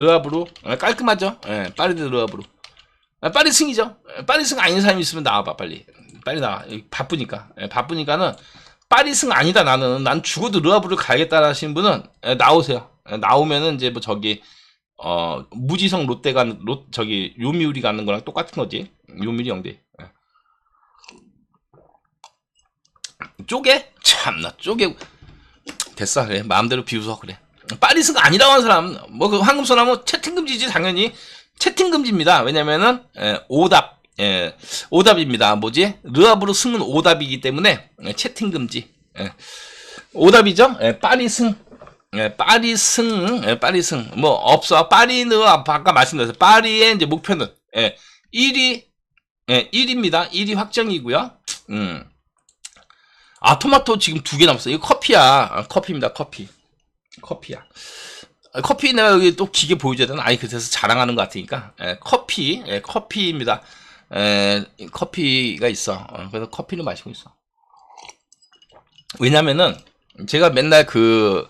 르압으로 예, 깔끔하죠. 예, 파리 대 르압으로. 아, 파리 승이죠. 예, 파리 승 아닌 사람이 있으면 나와봐 빨리. 빨리 나와. 예, 바쁘니까. 예, 바쁘니까는 파리 승 아니다 나는 난 죽어도 르압으로 가야겠다 하시는 분은 예, 나오세요. 예, 나오면은 이제 뭐 저기 어 무지성 롯데가 롯 저기 요미우리 가는 거랑 똑같은 거지. 요미우리 영대. 예. 쪼개? 참나 쪼개 됐어 그래 마음대로 비웃어 그래 파리스가 아니라고 하는 사람 뭐 그 황금소나무 채팅 금지지 당연히 채팅 금지입니다 왜냐면은 에, 오답 예, 오답입니다 뭐지 르압으로 승은 오답이기 때문에 예, 채팅 금지 예. 오답이죠 예, 파리승 예, 파리승 예, 파리승 뭐 없어 파리는 아까 말씀드렸어요 파리의 이제 목표는 예, 1위 예, 1위입니다 1위 확정이고요 음. 아 토마토 지금 두 개 남았어. 이거 커피야. 아, 커피입니다. 커피. 커피야. 아, 커피 내가 여기 또 기계 보여줘야 되나? 아이 그래서 자랑하는 것 같으니까. 에, 커피, 에, 커피입니다. 에, 커피가 있어. 어, 그래서 커피를 마시고 있어. 왜냐면은 제가 맨날 그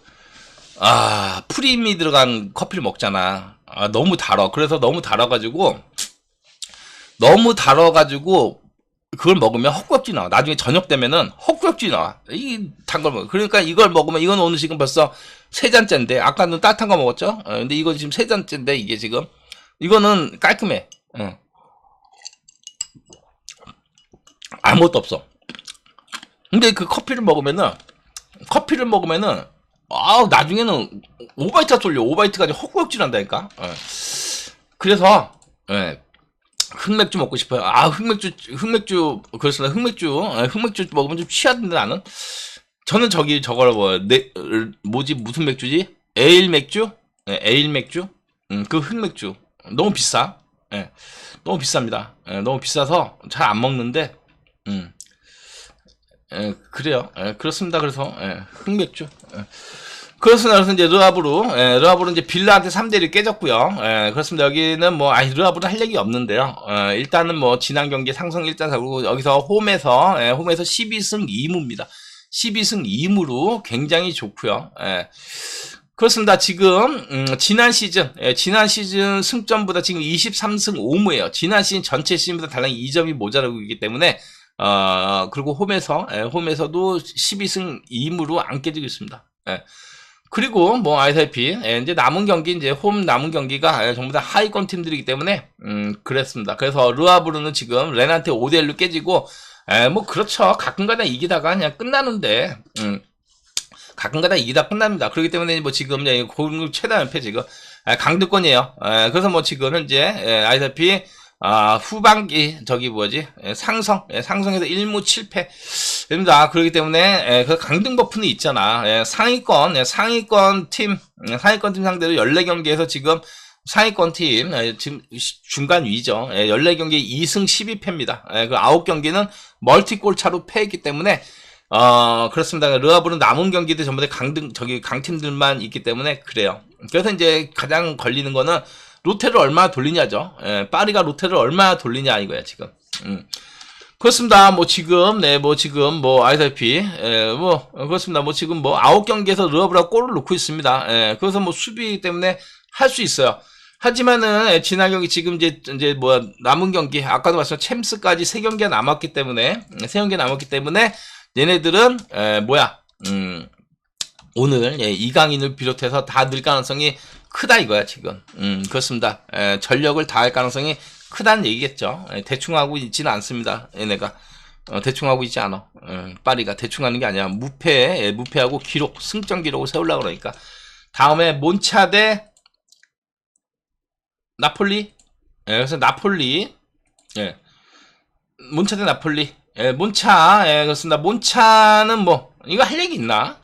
아, 프림이 들어간 커피를 먹잖아. 아, 너무 달아. 그래서 너무 달아가지고, 너무 달아가지고, 그걸 먹으면 헛구역질 나와. 나중에 저녁 되면은 헛구역질 나와. 이 단 걸 먹어. 그러니까 이걸 먹으면 이건 오늘 지금 벌써 세 잔째인데 아까는 따뜻한 거 먹었죠? 어, 근데 이거 지금 세 잔째인데 이게 지금 이거는 깔끔해. 어. 아무것도 없어. 근데 그 커피를 먹으면은 커피를 먹으면은 아 나중에는 오바이트가 쏠려. 오바이트가 아니라 헛구역질 한다니까. 어. 그래서 예. 흑맥주 먹고 싶어요. 아, 흑맥주, 흑맥주, 그렇습니다. 흑맥주, 아, 흑맥주 먹으면 좀 취하던데 나는. 저는 저기 저걸 뭐, 네, 뭐지, 무슨 맥주지? 에일 맥주? 네, 에일 맥주? 음, 그 흑맥주. 너무 비싸. 예. 너무 비쌉니다. 예, 너무 비싸서 잘 안 먹는데, 음. 예, 그래요. 예, 그렇습니다. 그래서, 예, 흑맥주. 예. 그렇습니다. 그래서 이제 르압으로, 예, 르압으로 이제 빌라한테 3대1 깨졌고요. 예, 그렇습니다. 여기는 뭐, 아니, 르압으로 할 얘기 없는데요. 어, 일단은 뭐, 지난 경기 상성 1단 사고, 여기서 홈에서, 예, 홈에서 12승 2무입니다. 12승 2무로 굉장히 좋고요. 예. 그렇습니다. 지금 음, 지난 시즌, 예, 지난 시즌 승점보다 지금 23승 5무예요. 지난 시즌 전체 시즌보다 달랑 2점이 모자라고 있기 때문에 어, 그리고 홈에서 예, 홈에서도 12승 2무로 안 깨지고 있습니다. 예. 그리고 뭐 아시다시피 예, 이제 남은 경기 이제 홈 남은 경기가 예, 전부 다 하위권 팀들이기 때문에 음 그랬습니다. 그래서 르아브르는 지금 레나한테 5대 1로 깨지고 예, 뭐 그렇죠. 가끔가다 이기다가 그냥 끝나는데 음 가끔가다 이기다 끝납니다. 그렇기 때문에 뭐 지금 이제 공격 최다 연패 지금 예, 강등권이에요. 예, 그래서 뭐 지금 현재 예, 아시다시피 아, 후반기, 저기 뭐지, 예, 상성, 예, 상성에서 1무 7패. 됩니다. 그렇기 때문에, 예, 그 강등 버프는 있잖아. 예, 상위권, 예, 상위권 팀, 예, 상위권 팀 상대로 14경기에서 지금 상위권 팀, 예, 지금 중간 위죠. 예, 14경기 2승 12패입니다. 예, 그 9경기는 멀티골 차로 패했기 때문에, 어, 그렇습니다. 르아브는 남은 경기들 전부 다 강등, 저기 강팀들만 있기 때문에 그래요. 그래서 이제 가장 걸리는 거는 롯데를 얼마나 돌리냐죠. 예, 파리가 롯데를 얼마나 돌리냐 이거야 지금. 음. 그렇습니다. 뭐 지금 네 뭐 지금 뭐 아이다피 예, 뭐 그렇습니다. 뭐 지금 뭐 아홉 경기에서 르어브라 골을 넣고 있습니다. 예, 그래서 뭐 수비 때문에 할 수 있어요. 하지만은 예, 지난 경기 지금 이제 이제 뭐 남은 경기 아까도 말씀 챔스까지 세 경기가 남았기 때문에 세 경기 남았기 때문에 얘네들은 에, 뭐야 음, 오늘 예, 이강인을 비롯해서 다 늘 가능성이 크다 이거야 지금. 음 그렇습니다. 에, 전력을 다할 가능성이 크다는 얘기겠죠. 에, 대충 하고 있지는 않습니다. 얘네가 어, 대충 하고 있지 않아. 에, 파리가 대충 하는 게 아니야. 무패 에, 무패하고 기록 승점 기록을 세우려 고 그러니까 다음에 몬차 대 나폴리. 예, 그래서 나폴리. 예. 몬차 대 나폴리. 예, 몬차. 예, 그렇습니다. 몬차는 뭐 이거 할 얘기 있나?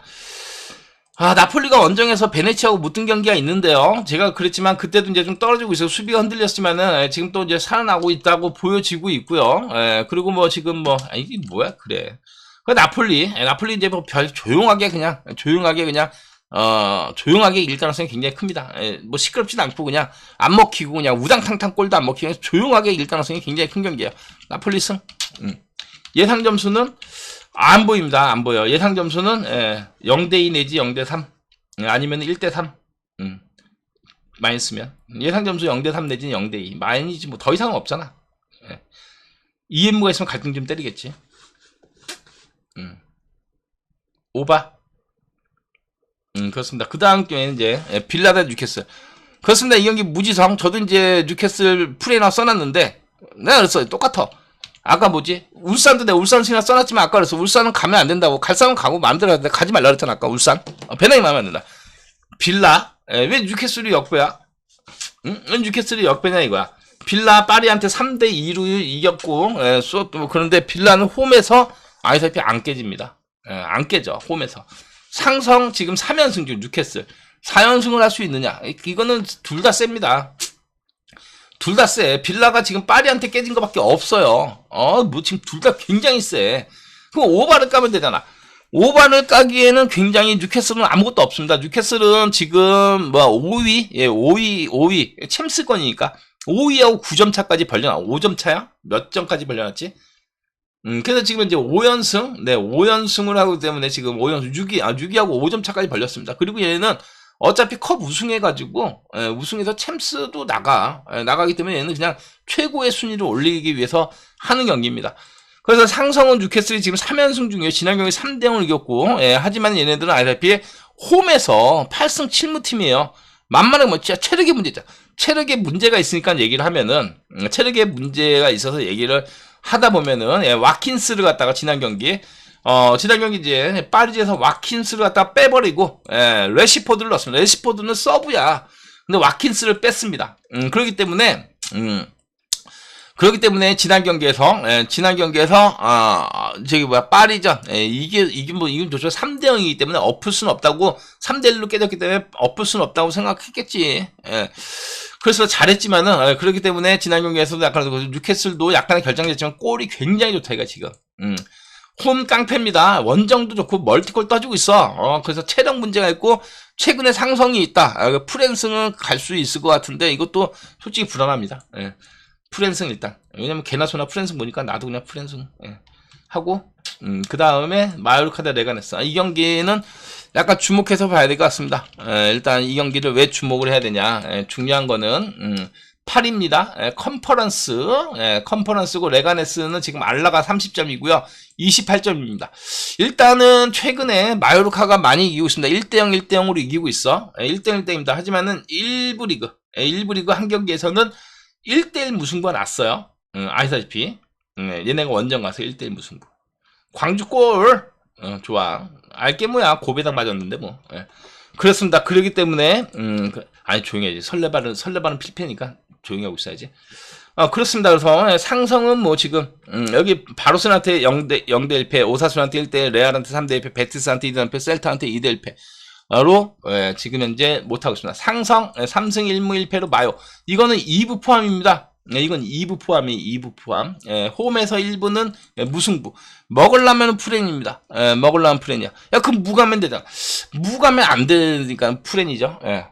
아, 나폴리가 원정에서 베네치아하고 붙은 경기가 있는데요. 제가 그랬지만 그때도 이제 좀 떨어지고 있어요. 수비가 흔들렸지만은 예, 지금 또 이제 살아나고 있다고 보여지고 있고요. 예, 그리고 뭐 지금 뭐 아, 이게 뭐야 그래. 그 나폴리, 예, 나폴리 이제 뭐 별 조용하게 그냥 조용하게 그냥 어 조용하게 일 가능성이 굉장히 큽니다. 예, 뭐 시끄럽진 않고 그냥 안 먹히고 그냥 우당탕탕 골도 안 먹히고 조용하게 일 가능성이 굉장히 큰 경기예요. 나폴리 승. 음. 예상 점수는 안 보입니다. 안 보여. 예상 점수는 예, 0대2 내지 0대3 예, 아니면 1대3 음. 마이너스면 예상 점수 0대 3 내지는 0대 2 마이너지 뭐 더 이상은 없잖아. 예. EM가 있으면 갈등 좀 때리겠지. 음. 오바. 음 그렇습니다. 그 다음 경우에는 이제 예, 빌라다 뉴캐슬. 그렇습니다. 이 경기 무지성. 저도 이제 뉴캐슬 프레이나 써놨는데 내가 그랬어 똑같아. 아까 뭐지? 울산도 내가 울산 신나 써놨지만 아까 그래서 울산은 가면 안 된다고. 갈 사람은 가고 마음대로 하는데 가지 말라 그랬잖아. 아까 울산. 어, 배낭이 마음에 안 든다. 빌라. 에, 왜 뉴캐슬이 역배야? 응? 왜 뉴캐슬이 역배냐 이거야. 빌라 파리한테 3대 2로 이겼고 에, 쏘, 뭐 그런데 빌라는 홈에서 아이사피 안 깨집니다. 에, 안 깨져 홈에서. 상성 지금 3연승 중 뉴캐슬. 4연승을 할 수 있느냐? 이- 이거는 둘 다 셉니다. 둘 다 세. 빌라가 지금 파리한테 깨진 것밖에 없어요. 어, 뭐 지금 둘 다 굉장히 세. 그럼 오바를 까면 되잖아. 오바를 까기에는 굉장히 뉴캐슬은 아무것도 없습니다. 뉴캐슬은 지금 뭐 5위, 예, 5위, 5위 챔스권이니까 5위하고 9점 차까지 벌려놔. 5점 차야? 몇 점까지 벌려놨지? 음, 그래서 지금 이제 5연승, 네, 5연승을 하기 때문에 지금 5연승, 6위, 아, 6위하고 5점 차까지 벌렸습니다. 그리고 얘는 어차피 컵 우승해가지고, 예, 우승해서 챔스도 나가, 예, 나가기 때문에 얘는 그냥 최고의 순위를 올리기 위해서 하는 경기입니다. 그래서 상성은 뉴캐슬이 지금 3연승 중이에요. 지난 경기 3대0을 이겼고, 예, 하지만 얘네들은 알다시피 홈에서 8승 7무 팀이에요. 만만하게 뭐 진짜 체력의 문제죠. 체력에 문제가 있으니까 얘기를 하면은 음, 체력에 문제가 있어서 얘기를 하다 보면은 예, 와킨스를 갖다가 지난 경기 어 지난 경기 이제 파리지에서 와킨스를 갖다가 빼버리고 예, 레시포드를 넣었습니다. 레시포드는 서브야. 근데 와킨스를 뺐습니다. 음, 그렇기 때문에 음, 그렇기 때문에 지난 경기에서 예, 지난 경기에서 아 저기 뭐야 파리전 예, 이게 이게 뭐 이건 도저 3대 0이기 때문에 엎을 수는 없다고 3대 1로 깨졌기 때문에 엎을 수는 없다고 생각했겠지. 예. 그래서 잘했지만은 예, 그렇기 때문에 지난 경기에서도 약간 그 뉴캐슬도 약간의 결정됐지만 골이 굉장히 좋다 이가 지금. 음. 홈 깡패입니다. 원정도 좋고 멀티골 떠주고 있어. 어, 그래서 체력 문제가 있고 최근에 상성이 있다. 아, 그 프랜스는 갈 수 있을 것 같은데 이것도 솔직히 불안합니다. 예. 프랜승 일단. 왜냐면 개나 소나 프랜승 보니까 나도 그냥 프랜승. 예. 하고 음, 그 다음에 마요르카 대 레가네스. 아, 이 경기는 약간 주목해서 봐야 될 것 같습니다. 예, 일단 이 경기를 왜 주목을 해야 되냐. 예, 중요한 거는 음, 8입니다. 예, 컨퍼런스. 예, 컨퍼런스고 레가네스는 지금 알라가 30점이고요. 28점입니다. 일단은 최근에 마요르카가 많이 이기고 있습니다. 1대0 1대0으로 이기고 있어. 예, 1대0 1대0입니다. 하지만은 1부 리그. 예, 1부 리그 한 경기에서는 1대1 무승부가 났어요. 음, 아시다시피. 음, 얘네가 원정 가서 1대1 무승부. 광주 골! 어, 좋아. 알게 뭐야. 고배당 맞았는데 뭐. 예. 그렇습니다. 그러기 때문에, 음, 그, 아니, 조용히 해야지. 설레발은, 설레발은 필패니까 조용히 하고 있어야지. 어, 그렇습니다. 그래서 예, 상성은 뭐 지금, 음, 여기 바로스한테 0대, 0대 1패, 오사수한테 1대, 레알한테 3대 1패, 베티스한테 2대 1패, 셀타한테 2대 1패. 로 예, 지금 현재 못하고 있습니다. 상성 예, 3승 1무 1패로 마요. 이거는 2부 포함입니다. 예, 이건 2부 포함이 2부 포함. 예, 홈에서 1부는 예, 무승부. 먹으려면 프렌입니다. 예, 먹으려면 프렌이야. 야, 그럼 무가면 되잖아. 무가면 안 되니까 프렌이죠. 예.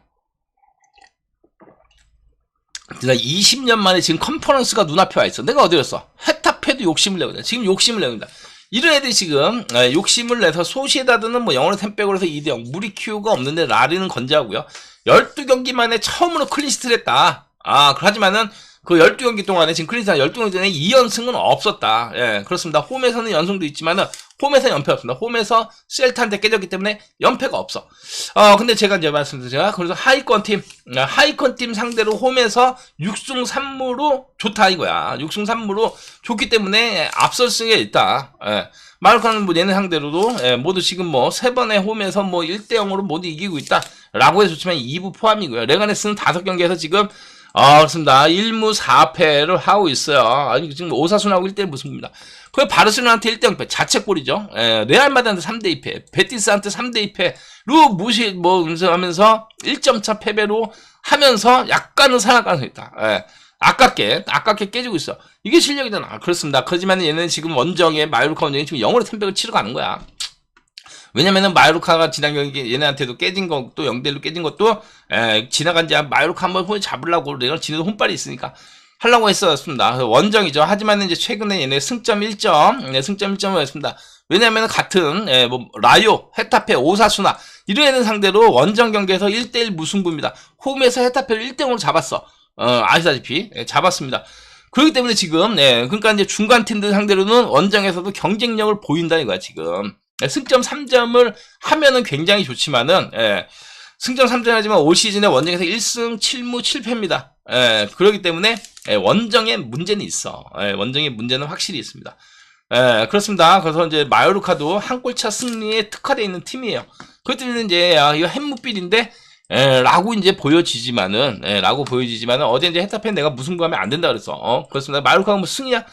내가 20년 만에 지금 컨퍼런스가 눈앞에 와 있어. 내가 어디였어? 헤타페도 욕심을 내고 있다. 지금 욕심을 내고 있다. 이런 애들이 지금 예, 욕심을 내서 소시에다드는 뭐 영어로 템백으로 해서 2대0 무리 키우가 없는데 라리는 건재하고요. 12경기 만에 처음으로 클린시트를 했다. 아, 하지만은 그 12경기 동안에 지금 클린시트 12경기 전에 2연승은 없었다. 예, 그렇습니다. 홈에서는 연승도 있지만은 홈에서 연패 없습니다. 홈에서 셀타한테 깨졌기 때문에 연패가 없어. 어, 근데 제가 이제 말씀드린 제가 그래서 하이권 팀, 아, 하이권 팀 상대로 홈에서 6승 3무로 좋다 이거야. 6승 3무로 좋기 때문에 앞설 승에 있다. 예. 마르카는 뭐 얘네 상대로도 예, 모두 지금 뭐 세 번의 홈에서 뭐 1대 0으로 모두 이기고 있다 라고 해서 좋지만 2부 포함이고요. 레가네스는 다섯 경기에서 지금 아, 그렇습니다. 1무 4패를 하고 있어요. 아니, 지금 오사순하고 1대1 무승부입니다. 그 바르셀로나한테 1대 0패, 자책골이죠. 예, 레알 마드한테 3대 2패, 베티스한테 3대 2패로 무시, 뭐, 하면서 1점 차 패배로 하면서 약간은 살아갈 가능성이 있다. 예. 아깝게, 아깝게 깨지고 있어. 이게 실력이잖아. 그렇습니다. 그렇지만 얘는 지금 원정에, 마요르카 원정에 지금 영어로 템백을 치러 가는 거야. 왜냐면은 마요르카가 지난 경기 얘네한테도 깨진 것도 0대1로 깨진 것도 에, 지나간 지 마요르카 한번 혼 잡으려고 내가 지네도 혼발이 있으니까 하려고 했었습니다. 원정이죠. 하지만 이제 최근에 얘네 승점 1점, 네, 승점 1점을 했습니다. 왜냐하면 같은 예, 뭐 라요, 헤타페, 오사수나 이런 애는 상대로 원정 경기에서 1대1 무승부입니다. 홈에서 헤타페를 1대0으로 잡았어. 어, 아시다시피 예, 잡았습니다. 그렇기 때문에 지금 예, 그러니까 이제 중간 팀들 상대로는 원정에서도 경쟁력을 보인다 이거야 지금. 예, 승점 3점을 하면은 굉장히 좋지만은 예, 승점 3점 하지만 올 시즌에 원정에서 1승 7무 7패입니다. 예, 그렇기 때문에 예, 원정에 문제는 있어. 예, 원정의 문제는 확실히 있습니다. 예, 그렇습니다. 그래서 이제 마요르카도 한 골차 승리에 특화되어 있는 팀이에요. 때문에 이제 야, 이거 햄무빌인데 에, 라고 이제 보여지지만은, 에, 라고 보여지지만은, 어제 이제 헤타펜 내가 무슨 구하면 안 된다 그랬어. 어, 그렇습니다. 마요르카가 뭐 승이야?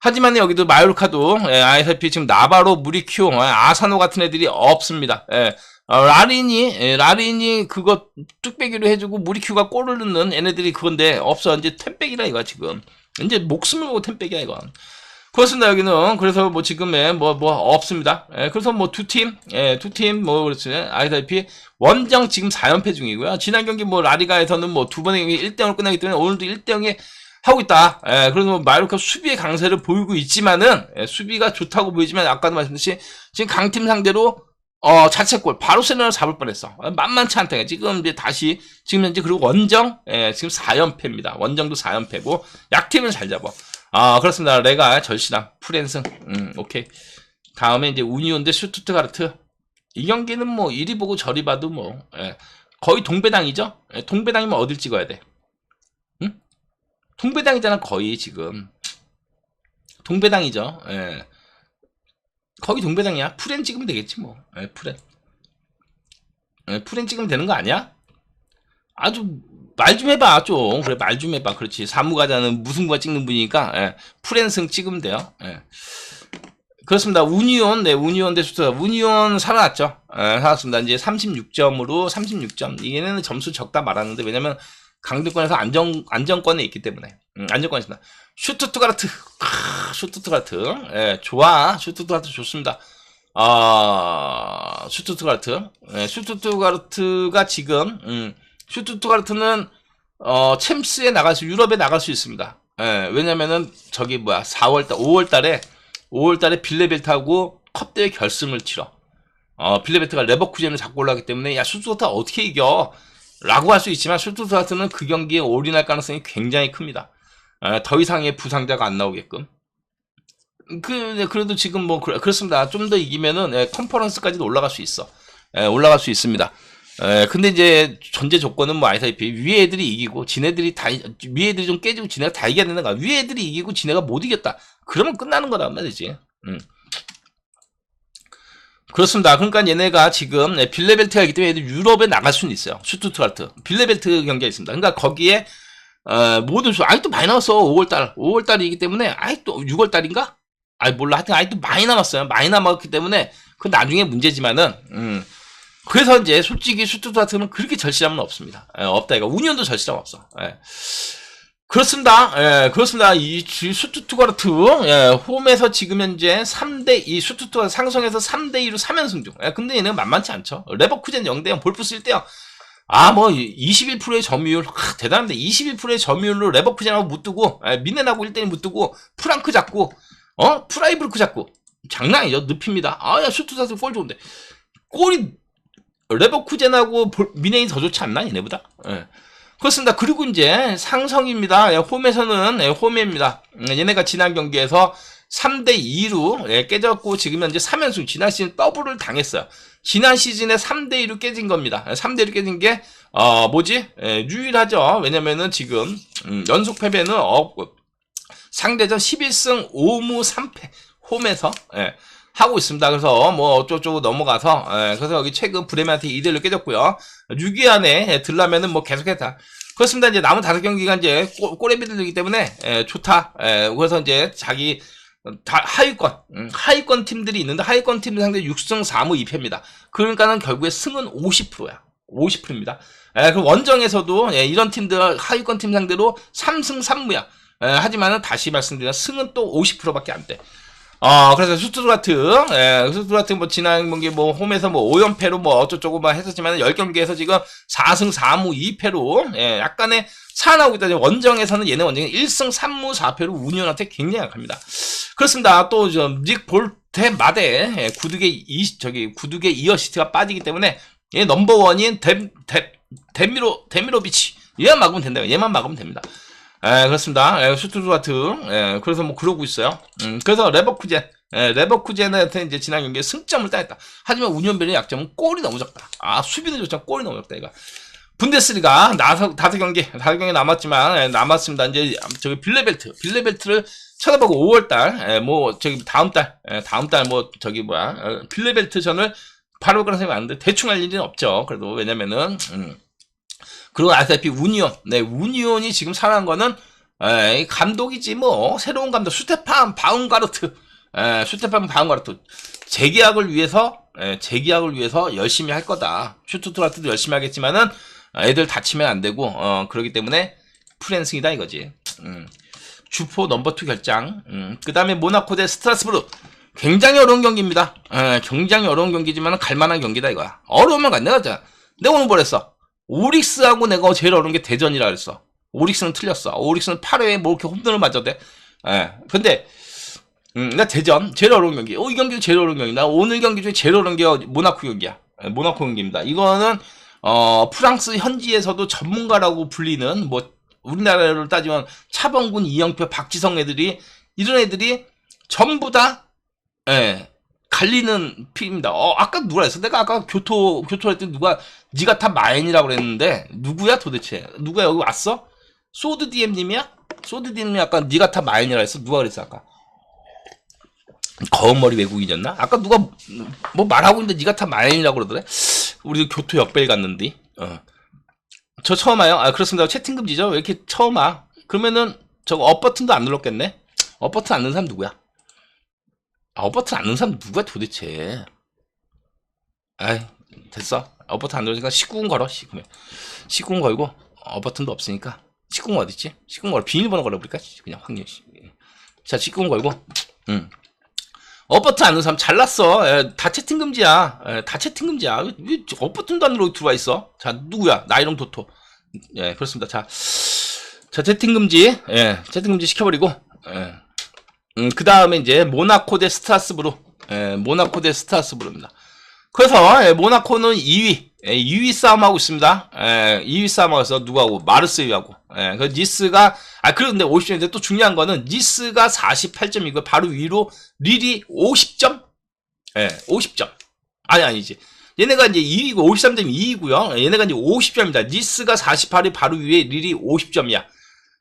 하지만 여기도 마요르카도, 에, 아이사피 지금 나바로, 무리큐, 에, 아사노 같은 애들이 없습니다. 에, 어, 라린이, 에, 라린이 그거 뚝배기로 해주고 무리큐가 골을 넣는 얘네들이 그건데, 없어. 이제 템백이라 이거야, 지금. 이제 목숨을 걸고 템백이야, 이건. 그렇습니다 여기는 그래서 뭐 지금에 뭐뭐 뭐 없습니다. 예, 그래서 뭐 두 팀, 예, 두팀뭐 그렇지 아이다시피 원정 지금 4연패 중이고요. 지난 경기 뭐 라리가에서는 뭐 두 번의 경기 1대0으로 끝나기 때문에 오늘도 1대0에 하고 있다. 예, 그래서 뭐 마요르카 수비의 강세를 보이고 있지만은 예, 수비가 좋다고 보이지만 아까도 말씀드렸듯이 지금 강팀 상대로 어 자책골 바로 세너를 잡을 뻔했어. 어, 만만치 않다. 지금 이제 다시 지금 현재 그리고 원정 예, 지금 4연패입니다. 원정도 4연패고 약팀은 잘 잡아. 아 그렇습니다. 레가 절실함 프랜승 음 오케이 다음에 이제 우니온 대 슈투트가르트 이 경기는 뭐 이리 보고 저리 봐도 뭐 예, 거의 동배당이죠. 예, 동배당이면 어딜 찍어야 돼? 응? 동배당이잖아 거의 지금 동배당이죠. 예. 거의 동배당이야. 프렌 찍으면 되겠지 뭐. 예, 프렌. 예, 프렌 찍으면 되는 거 아니야? 아주 말 좀 해봐 좀 그래 말 좀 해봐 그렇지 사무가자는 무슨과 찍는 분이니까 예, 프렌승 찍으면 돼요 예. 그렇습니다 우니온 네 우니온 대수트 우니온 살아났죠 예, 살았습니다 이제 36점으로 36점 이게는 점수 적다 말았는데 왜냐면 강등권에서 안정 안정권에 있기 때문에. 음, 안정권에 있습니다. 슈투트가르트. 아, 슈투트가르트. 예, 좋아. 슈투트가르트 좋습니다. 아 슈투트가르트. 예, 슈투트가르트가 지금 음, 슈투트가르트는 어 챔스에 나갈 수 유럽에 나갈 수 있습니다. 예, 왜냐면은 저기 뭐야 4월달 5월달에 5월달에 빌레벨트하고 컵 대회 결승을 치러. 어 빌레벨트가 레버쿠젠을 잡고 올라가기 때문에 야 슈투트가르트 어떻게 이겨? 라고 할 수 있지만 슈투트가르트는 그 경기에 올인할 가능성이 굉장히 큽니다. 예, 더 이상의 부상자가 안 나오게끔. 그 그래도 지금 뭐 그렇습니다. 좀 더 이기면은 예, 컨퍼런스까지도 올라갈 수 있어. 예, 올라갈 수 있습니다. 에, 근데 이제 전제 조건은 뭐 아시다시피 위에 애들이 이기고 지네들이 다 위에 애들이 좀 깨지고 지네가 다 이겨야 되는 거야. 위에 애들이 이기고 지네가 못 이겼다. 그러면 끝나는 거란 말이지. 음. 그렇습니다. 그러니까 얘네가 지금 네, 빌레벨트가 있기 때문에 유럽에 나갈 수는 있어요. 슈투트가르트 빌레벨트 경기가 있습니다. 그러니까 거기에 어, 모든 수 아직도 많이 남았어. 5월달 5월달이기 때문에 아직도 6월달인가? 아이 몰라. 하여튼 아직도 많이 남았어요. 많이 남았기 때문에 그 나중에 문제지만은 음. 그래서 이제 솔직히 슈투트가르트는 그렇게 절실함은 없습니다. 예, 없다 이거 운ion도 절실함 없어. 예. 그렇습니다. 예, 그렇습니다. 이 슈투트가르트 예, 홈에서 지금 현재 3대 이 슈투트가 상성에서 3대 2로 3연승 중. 예, 근데 얘는 만만치 않죠. 레버쿠젠 0대 0, 볼프스 1대 0. 아, 뭐, 21%의 점유율, 하, 대단한데, 21%의 점유율로 레버쿠젠하고 못 두고, 예, 미넨하고 1대1 못 두고, 프랑크 잡고, 어? 프라이브르크 잡고, 장난이죠. 늪입니다. 아, 야, 슈투트가르트 볼 좋은데. 골이 레버쿠젠하고 미네이 더 좋지 않나 얘네보다? 예. 그렇습니다. 그리고 이제 상성입니다. 예, 홈에서는 예, 홈입니다. 음, 얘네가 지난 경기에서 3대 2로 예, 깨졌고 지금 현재 3연승 지난 시즌 더블을 당했어요. 지난 시즌에 3대 2로 깨진 겁니다. 3대 예, 2로 깨진 게 어, 뭐지? 예, 유일하죠. 왜냐면은 지금 음, 연속 패배는 없고 상대전 11승 5무 3패 홈에서 예. 하고 있습니다. 그래서 뭐 어쩌고저쩌고 넘어가서 예, 그래서 여기 최근 브레멘한테 2대1로 깨졌고요. 6위 안에 들라면은 뭐 계속했다. 그렇습니다. 이제 남은 다섯 경기가 이제 꼬레비들이기 때문에 예, 좋다. 예, 그래서 이제 자기 다 하위권 음, 하위권 팀들이 있는데 하위권 팀 상대 6승 4무 2패입니다. 그러니까는 결국에 승은 50%야. 50%입니다. 예, 그 원정에서도 예, 이런 팀들 하위권 팀 상대로 3승 3무야. 예, 하지만은 다시 말씀드리면 승은 또 50%밖에 안 돼. 어, 그래서 슈트루가트, 예, 슈트루가트 뭐 지난 경기 뭐 홈에서 뭐 5연패로 뭐 어쩌고저쩌고 막 했었지만 10경기에서 지금 4승 4무 2패로, 예, 약간의 살아나고 있다. 원정에서는 얘네 원정에 1승 3무 4패로 운ion한테 굉장히 약합니다. 그렇습니다. 또, 저, 닉 볼, 대 마대 예, 구두개 이 저기 구두개 이어시트가 빠지기 때문에 얘 넘버원인 데, 데, 데미로 데미로비치 얘만 막으면 된다. 얘만 막으면 됩니다. 예, 그렇습니다. 예, 슈투트와트 예, 그래서 뭐 그러고 있어요. 음, 그래서 레버쿠젠 예, 레버쿠젠한테 이제 지난 경기에 승점을 따냈다. 하지만 운ion별의 약점은 골이 너무 적다. 아 수비는 좋지만 골이 너무 적다 이거. 분데스리가 나서 다섯 경기 다섯 경기 남았지만 예, 남았습니다. 이제 저기 빌레벨트 빌레벨트를 쳐다보고 5월달 예, 뭐 저기 다음 달 예, 다음 달 뭐 저기 뭐야 어, 빌레벨트전을 바로 그런 생각이 많은데 대충 할 일은 없죠. 그래도 왜냐면은 음. 그리고 아시다시피 우니온 네 우니온이 지금 살아난 거는 에이, 감독이지 뭐 새로운 감독 슈테판 바운가르트 에, 슈테판 바운가르트 재계약을 위해서 에, 재계약을 위해서 열심히 할 거다. 슈투트라트도 열심히 하겠지만은 애들 다치면 안 되고 어, 그렇기 때문에 프랜승이다 이거지. 음. 주포 넘버 투 결장. 음. 그 다음에 모나코 대 스트라스부르. 굉장히 어려운 경기입니다. 에, 굉장히 어려운 경기지만 갈만한 경기다 이거야. 어려우면 간 내가 자, 내가 오늘 뭐랬어? 오릭스하고 내가 제일 어려운 게 대전이라 그랬어. 오릭스는 틀렸어. 오릭스는 8회에 뭐 이렇게 홈런을 맞았대. 예. 근데 음, 나 대전 제일 어려운 경기. 어, 이 경기도 제일 어려운 경기. 나 오늘 경기 중에 제일 어려운 게 모나코 경기야. 예, 모나코 경기입니다. 이거는 어, 프랑스 현지에서도 전문가라고 불리는 뭐 우리나라로 따지면 차범근, 이영표, 박지성 애들이 이런 애들이 전부 다 예, 갈리는 피입니다. 어, 아까 누가 했어? 내가 아까 교토 교토 했더니 누가 네가 다 마인이라고 그랬는데 누구야 도대체? 누가 여기 왔어? 소드 DM님이야? 소드 DM이 아까 네가 다 마인이라 했어? 누가 그랬어 아까? 거은 머리 외국인이었나? 아까 누가 뭐 말하고 있는데 네가 다 마인이라고 그러더래? 우리 교토 역벨 갔는데. 어. 저 처음 와요? 아 그렇습니다. 채팅 금지죠? 왜 이렇게 처음 와? 그러면은 저거 업 버튼도 안 눌렀겠네? 업 버튼 안 누른 사람 누구야? 아, 업 버튼 안 누른 사람 누구야 도대체? 아이 됐어. 업 버튼 안 누르니까 19금 걸어. 19금. 19금 걸고 업 버튼도 없으니까 19금 어딨지? 19금 걸어. 비밀번호 걸어버릴까? 그냥 확률. 자 19금 걸고 음. 업 버튼 안 누른 사람 잘났어. 에, 다 채팅 금지야. 에, 다 채팅 금지야. 왜업 버튼도 안 누르고 들어와 있어? 자 누구야? 나이롱 도토. 예 그렇습니다. 자, 자 채팅 금지. 예 채팅 금지 시켜버리고. 예. 음, 그 다음에 이제 모나코 대 스트라스부르. 예, 모나코 대 스트라스부르입니다. 그래서 예, 모나코는 2위, 예, 2위 싸움하고 있습니다. 예, 2위 싸움하고서 누구하고 마르세유하고. 예, 그 니스가 아 그런데 50점인데 또 중요한 거는 니스가 48점이고 바로 위로 릴이 50점. 예, 50점. 아니 아니지. 얘네가 이제 2위고 53점이 2위고요. 얘네가 이제 50점입니다. 니스가 48이 바로 위에 릴이 50점이야.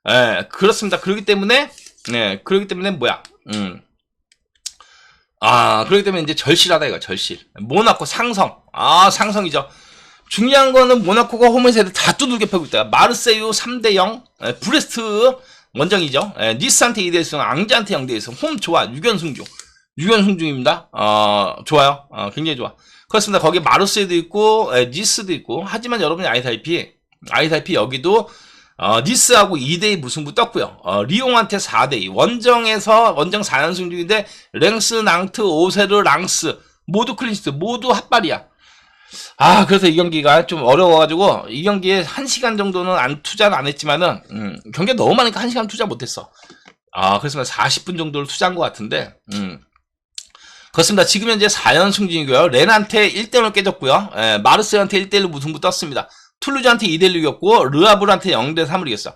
예, 그렇습니다. 그렇기 때문에 네, 그렇기 때문에 뭐야? 음. 아, 그렇기 때문에 이제 절실하다 이거 절실. 모나코 상성. 아, 상성이죠. 중요한 거는 모나코가 홈에서 다 두들겨 패고 있다. 마르세유 3대 0, 에, 브레스트 원정이죠. 에, 니스한테 2대 1승, 앙자한테 0대 1승. 홈 좋아. 6연승 중. 6연승 중입니다. 어, 좋아요. 어, 굉장히 좋아. 그렇습니다. 거기 마르세유도 있고, 에, 니스도 있고. 하지만 여러분이 아이다이피, 아이다이피 여기도 어, 니스하고 2대2 무승부 떴고요. 어, 리옹한테 4대2. 원정에서 원정 4연승 중인데 랭스, 낭트, 오세르, 랑스 모두 클린시트 모두 핫발이야. 아 그래서 이 경기가 좀 어려워가지고 이 경기에 1시간 정도는 안 투자는 안 했지만은 음, 경기가 너무 많으니까 1시간 투자 못했어. 아 그래서 40분 정도를 투자한 것 같은데 음. 그렇습니다. 지금 현재 4연승 중이고요. 렌한테 1대1로 깨졌고요. 에, 마르세한테 1대1로 무승부 떴습니다. 툴루즈한테 2대 1로 이겼고 르아블한테 0대 3으로 이겼어.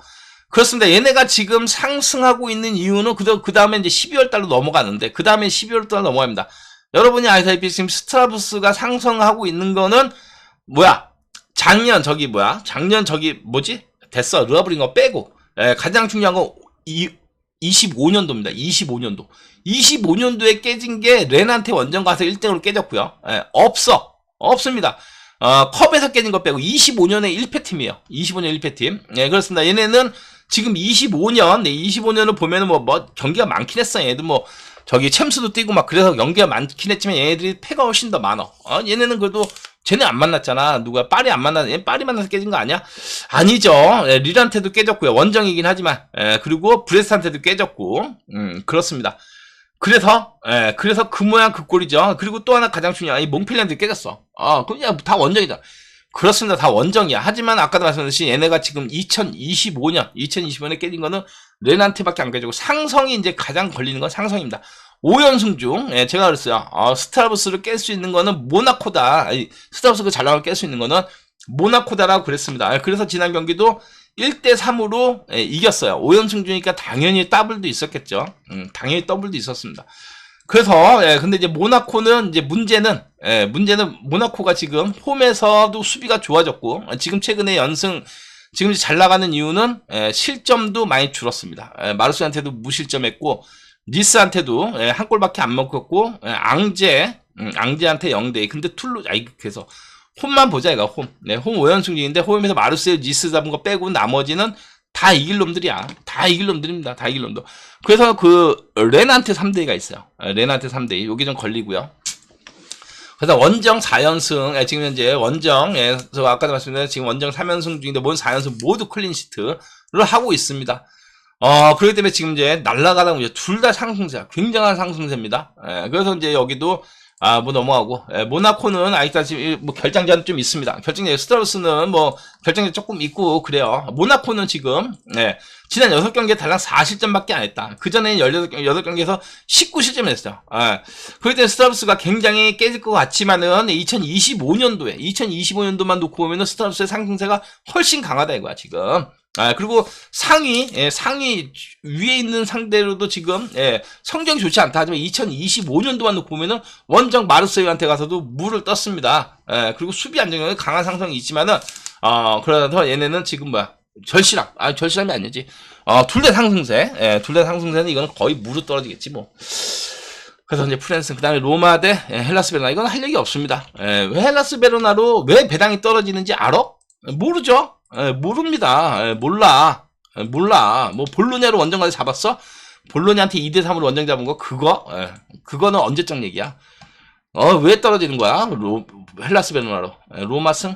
그렇습니다. 얘네가 지금 상승하고 있는 이유는 그, 그 다음에 이제 12월 달로 넘어가는데 그 다음에 12월 달 넘어갑니다. 여러분이 아시다시피 지금 스트라브스가 상승하고 있는 거는 뭐야? 작년 저기 뭐야? 작년 저기 뭐지? 됐어. 르아블인 거 빼고 에, 가장 중요한 건 이, 25년도입니다. 25년도. 25년도에 깨진 게 렌한테 원정 가서 1등으로 깨졌고요. 에, 없어. 없습니다. 어, 컵에서 깨진 것 빼고 25년의 1패팀이에요. 25년 1패팀. 예, 그렇습니다. 얘네는 지금 25년, 네, 25년을 보면은 뭐, 뭐, 경기가 많긴 했어. 얘들 뭐, 저기 챔스도 뛰고 막 그래서 경기가 많긴 했지만 얘네들이 패가 훨씬 더 많어. 어, 얘네는 그래도 쟤네 안 만났잖아. 누가 파리 안 만나, 얘 파리 만나서 깨진 거 아니야? 아니죠. 예, 릴한테도 깨졌고요. 원정이긴 하지만. 예, 그리고 브레스한테도 깨졌고. 음, 그렇습니다. 그래서 예, 그래서 그 모양 그 꼴이죠. 그리고 또 하나 가장 중요한 이 몽필랜드 깨졌어. 아, 그냥 다 원정이다. 그렇습니다. 다 원정이야. 하지만 아까도 말씀드렸듯이 얘네가 지금 2025년, 2025년에 깨진 거는 레난테밖에 안 깨지고 상성이 이제 가장 걸리는 건 상성입니다. 5연승 중 예, 제가 그랬어요. 어, 스타브스를 깰 수 있는 거는 모나코다. 스타브스가 잘 나가고 깰수 있는 거는 모나코다라고 그랬습니다. 예, 그래서 지난 경기도 1대 3으로 예, 이겼어요. 5연승 중이니까 당연히 더블도 있었겠죠. 음, 당연히 더블도 있었습니다. 그래서 예, 근데 이제 모나코는 이제 문제는 예, 문제는 모나코가 지금 홈에서도 수비가 좋아졌고 어, 지금 최근에 연승 지금 잘 나가는 이유는 예, 실점도 많이 줄었습니다. 예, 마르스한테도 무실점했고 니스한테도 예, 한 골밖에 안 먹었고 예, 앙제 음, 앙제한테 0대2 근데 툴루 아이 그래서 홈만 보자 이거 홈. 네, 홈 5연승 중인데 홈에서 마르세유 니스 잡은 거 빼고 나머지는 다 이길 놈들이야. 다 이길 놈들입니다. 다 이길 놈들. 그래서 그 레나한테 3대2가 있어요. 예, 레나한테 3대2. 여기 좀 걸리고요. 그래서 원정 4연승, 예, 지금 현재 원정, 예, 저 아까도 말씀드린 지금 원정 3연승 중인데 모든 4연승 모두 클린시트를 하고 있습니다. 어, 그렇기 때문에 지금 이제 날라가다 보니 둘다 상승세야. 굉장한 상승세입니다. 예, 그래서 이제 여기도 아, 뭐 넘어가고, 예, 모나코는 아직까지 뭐 결장전 좀 있습니다. 결정전, 스트라우스는 뭐 결정전 조금 있고 그래요. 모나코는 지금, 예, 지난 6경기에 달랑 4실점밖에 안 했다. 그전에 18 경기, 8경기에서 19실점을 했어요. 예. 때문에 스트라우스가 굉장히 깨질 것 같지만은 2025년도에, 2025년도만 놓고 보면은 스트라우스의 상승세가 훨씬 강하다 이거야, 지금. 아, 그리고 상위, 예, 상위 위에 있는 상대로도 지금, 예, 성적이 좋지 않다. 하지만 2025년도만 놓고 보면은 원정 마르세유한테 가서도 물을 떴습니다. 예, 그리고 수비 안정력이 강한 상승이 있지만은, 어, 그러다 얘네는 지금 뭐야, 절실함. 아, 절실함이 아니지. 어, 둘 다 상승세. 예, 둘 다 상승세는 이거는 거의 무릎 떨어지겠지, 뭐. 그래서 이제 프랜스, 그 다음에 로마 대 예, 헬라스 베로나. 이건 할 얘기 없습니다. 예, 왜 헬라스 베로나로 왜 배당이 떨어지는지 알아? 모르죠? 예, 모릅니다. 예, 몰라. 예, 몰라. 뭐 볼로냐로 원정까지 잡았어? 볼로냐한테 2대 3으로 원정 잡은 거 그거? 예, 그거는 언제적 얘기야? 어, 왜 떨어지는 거야? 로, 헬라스 베로나로. 예, 로마 승?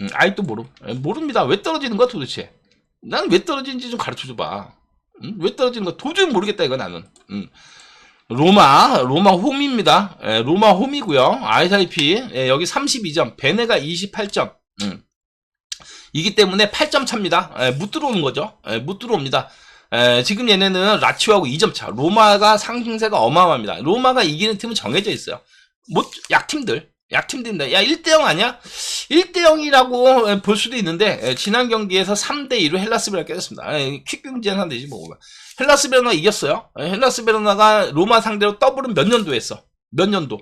음, 아이 또 모름. 예, 모릅니다. 왜 떨어지는 거야 도대체? 난 왜 떨어지는지 좀 가르쳐 줘 봐. 음? 왜 떨어지는 거야? 도저히 모르겠다 이거 나는. 음. 로마, 로마 홈입니다. 예, 로마 홈이고요. 아이사이피 예, 여기 32점, 베네가 28점. 음. 이기 때문에 8점 차입니다. 예, 못 들어오는 거죠. 예, 못 들어옵니다. 예, 지금 얘네는 라치오하고 2점 차. 로마가 상승세가 어마어마합니다. 로마가 이기는 팀은 정해져 있어요. 못 약팀들. 약팀들인데 야 1대0 아니야? 1대0이라고 볼 수도 있는데 예, 지난 경기에서 3대2로 헬라스 베로나 깨졌습니다. 예, 퀵 경제는 한 되지 뭐. 헬라스 베로나 이겼어요. 예, 헬라스 베로나가 로마 상대로 더블은 몇 년도 했어? 몇 년도?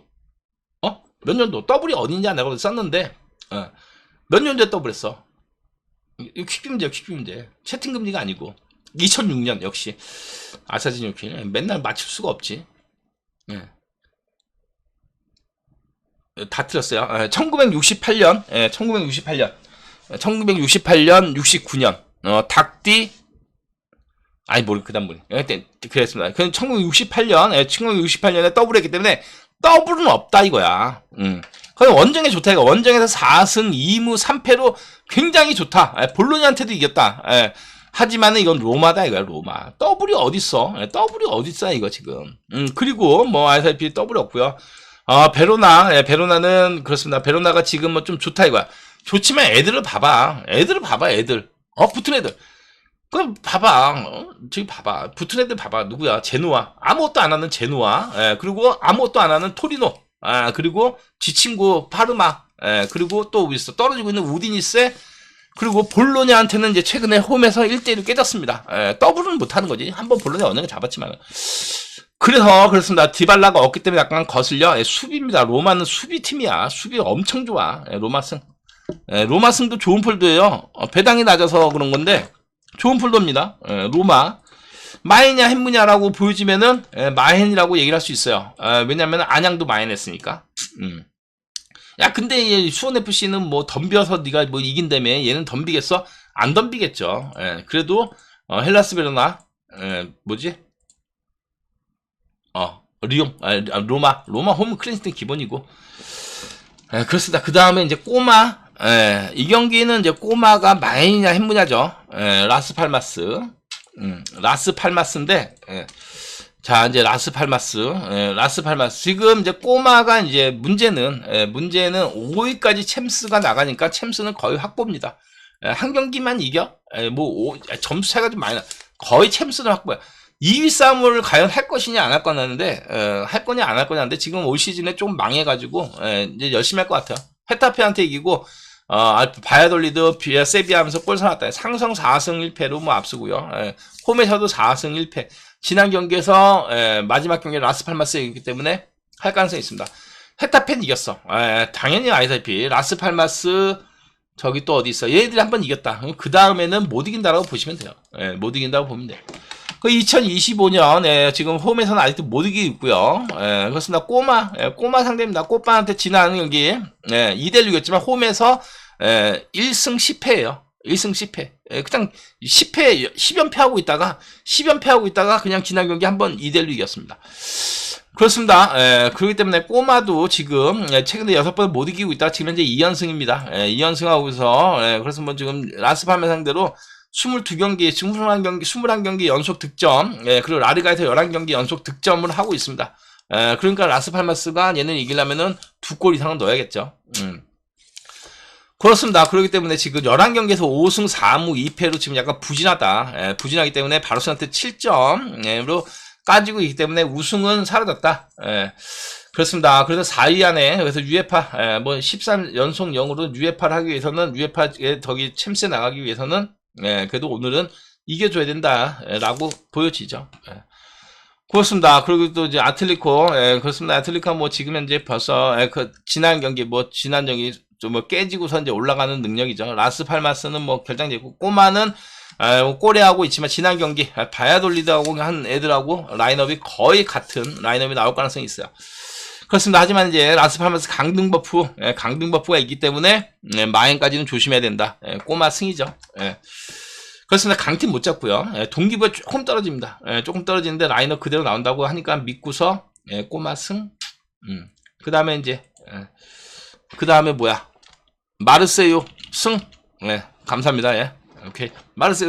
어? 몇 년도? 더블이 어디냐 내가 썼는데 어. 몇 년도에 더블 했어? 이거 퀵금지야 퀵금지 채팅 금지가 아니고. 2006년 역시. 아사진 요키 맨날 맞출 수가 없지. 예. 다 틀렸어요. 1968년. 예, 1968년. 1968년 69년. 어, 닭띠. 아니 모르 그다음 모르 그때 그랬습니다. 그 1968년. 예, 1968년에 더블했기 때문에 더블은 없다 이거야. 음. 그냥 원정에 좋다 이거 원정에서 4승 2무 3패로 굉장히 좋다. 예, 볼로니한테도 이겼다. 예. 하지만은 이건 로마다 이거야 로마. 더블이 어딨어? 예, 더블이 어딨어 이거 지금. 음, 그리고 뭐 알다시피 더블이 없고요. 아 베로나. 예, 베로나는 그렇습니다. 베로나가 지금 뭐 좀 좋다 이거야. 좋지만 애들을 봐봐. 애들을 봐봐 애들. 어 붙은 애들. 그럼 봐봐. 어? 저기 봐봐. 붙은 애들 봐봐. 누구야? 제노아. 아무것도 안 하는 제노아. 예, 그리고 아무것도 안 하는 토리노 아 그리고 지 친구 파르마 예, 그리고 또 있어 떨어지고 있는 우디니스 그리고 볼로냐한테는 이제 최근에 홈에서 1대1로 깨졌습니다. 예, 더블은 못하는 거지. 한번 볼로냐 어느 게 잡았지만. 그래서 그렇습니다. 디발라가 없기 때문에 약간 거슬려. 예, 수비입니다. 로마는 수비팀이야. 수비 엄청 좋아. 예, 로마 승. 예, 로마 승도 좋은 폴도예요. 어, 배당이 낮아서 그런 건데 좋은 폴도입니다. 예, 로마. 마이냐 햄무냐라고 보여지면은 예, 마헨이라고 얘기를 할 수 있어요. 예, 왜냐면 안양도 마헨했으니까. 음. 야 근데 수원 FC는 뭐 덤벼서 네가 뭐 이긴다며 얘는 덤비겠어? 안 덤비겠죠. 예, 그래도 어, 헬라스 베로나 예, 뭐지? 어 리옹 아, 로마 로마 홈 클린스턴 기본이고 예, 그렇습니다. 그 다음에 이제 꼬마 예, 이 경기는 이제 꼬마가 마이냐 햄무냐죠. 예, 라스팔마스 음, 라스 팔마스인데 예. 자, 이제 라스 팔마스, 예, 라스 팔마스. 지금 이제 꼬마가 이제 문제는, 예, 문제는 5위까지 챔스가 나가니까 챔스는 거의 확보입니다. 예, 한 경기만 이겨? 예, 뭐, 오, 점수 차이가 좀 많이 나. 거의 챔스는 확보야. 2위 싸움을 과연 할 것이냐 안 할 거냐는데 에, 할 거냐 안 할 거냐인데 지금 올 시즌에 좀 망해가지고 에, 이제 열심히 할 것 같아요. 헤타페한테 이기고 어, 알프- 바야돌리드 비아 세비하면서 골 사놨다. 상성 4승 1패로 뭐 앞서고요. 에, 홈에서도 4승 1패. 지난 경기에서 에, 마지막 경기 라스팔마스에 이겼기 때문에 할 가능성이 있습니다. 헤타펜 이겼어. 에, 당연히 아시다시피 라스팔마스 저기 또 어디 있어? 얘들이 한 번 이겼다. 그 다음에는 못 이긴다라고 보시면 돼요. 예, 못 이긴다고 보면 돼요. 그 2025년 예, 지금 홈에서는 아직도 못 이기고 있고요. 예, 그렇습니다. 꼬마 예, 꼬마 상대입니다. 꼬마한테 지나는 경기 예, 2대1 이겼지만 홈에서 예, 1승 10패예요. 1승 10패. 예, 그냥 10패 10연패 하고 있다가 10연패 하고 있다가 그냥 지난 경기 한번 2대1로 이겼습니다. 그렇습니다. 예, 그렇기 때문에 꼬마도 지금 예, 최근에 여섯 번 못 이기고 있다. 지금 현재 2연승입니다. 예, 2연승하고서 예, 그래서 뭐 지금 라스파메 상대로 22경기, 21경기, 21경기 연속 득점, 예, 그리고 라리가에서 11경기 연속 득점을 하고 있습니다. 예, 그러니까 라스팔마스가 얘는 이기려면은 두 골 이상은 넣어야겠죠. 음. 그렇습니다. 그렇기 때문에 지금 11경기에서 5승 4무 2패로 지금 약간 부진하다. 예, 부진하기 때문에 바르셀한테 7점으로 까지고 있기 때문에 우승은 사라졌다. 예, 그렇습니다. 그래서 4위 안에 그래서 UEFA 예, 뭐 13연속 0으로 UEFA를 하기 위해서는 UEFA에 덕이 챔스에 나가기 위해서는 예, 그래도 오늘은 이겨줘야 된다라고 보여지죠. 예. 그렇습니다. 그리고 또 이제 아틀리코, 예, 그렇습니다. 아틀리코 뭐 지금 현재 벌써 예, 그 지난 경기 뭐 지난 경기 좀 뭐 깨지고서 이제 올라가는 능력이죠. 라스 팔마스는 뭐 결정되고 꼬마는 아, 뭐 꼬레하고 있지만 지난 경기 아, 바야돌리드하고 한 애들하고 라인업이 거의 같은 라인업이 나올 가능성이 있어요. 그렇습니다. 하지만 이제 라스팔마스 강등 버프, 예, 강등 버프가 있기 때문에 예, 마행까지는 조심해야 된다. 예, 꼬마 승이죠. 예. 그렇습니다. 강팀 못 잡고요. 예, 동기부여 조금 떨어집니다. 예, 조금 떨어지는데 라인업 그대로 나온다고 하니까 믿고서 예, 꼬마 승. 음. 그 다음에 이제 그 다음에 뭐야? 마르세유 승. 예, 감사합니다. 예. 오케이. 마르세유